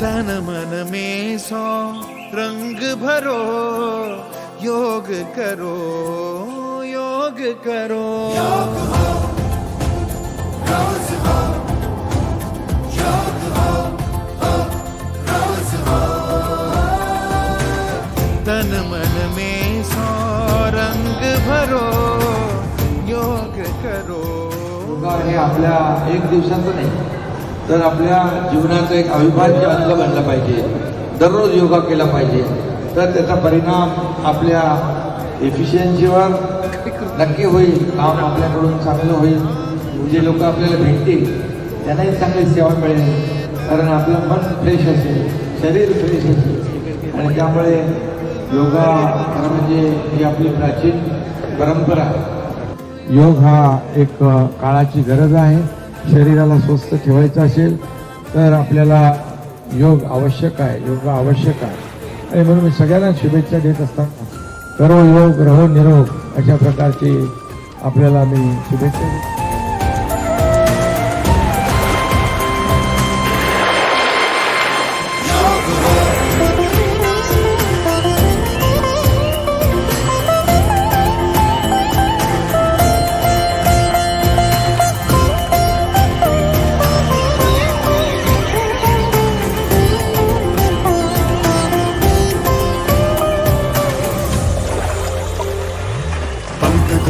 तन मन में सौ रंग भरो योग करो योग करो। तन मन में सौ रंग भरो योग करो। योगा हे आपल्या एक दिवसाचं नाही. तर आपल्या जीवनाचं एक अविभाज्य अंग बनला पाहिजे. दररोज योगा केला पाहिजे. तर त्याचा परिणाम आपल्या एफिशियन्सीवर नक्की होईल. काम आपल्याकडून चांगलं होईल. जे लोक आपल्याला भेटतील त्यांनाही चांगली सेवा मिळेल. कारण आपलं मन फ्रेश असेल शरीर फ्रेश असेल. आणि त्यामुळे योगा खरं म्हणजे ही आपली प्राचीन परंपरा. आहे योग हा एक काळाची गरज आहे. शरीराला स्वस्थ ठेवायचं असेल तर आपल्याला योग आवश्यक आहे योग आवश्यक आहे. आणि म्हणून मी सगळ्यांना शुभेच्छा देत असताना करो योग रहो निरोग अशा प्रकारची आपल्याला मी शुभेच्छा देतो.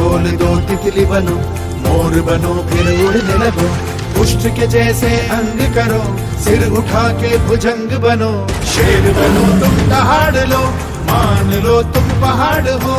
पंख दो तितली बनो मोर बनो फिर उड़ने लगो। पुष्ट के जैसे अंग करो सिर उठा के भुजंग बनो। शेर बनो तुम दहाड़ लो मान लो तुम पहाड़ हो।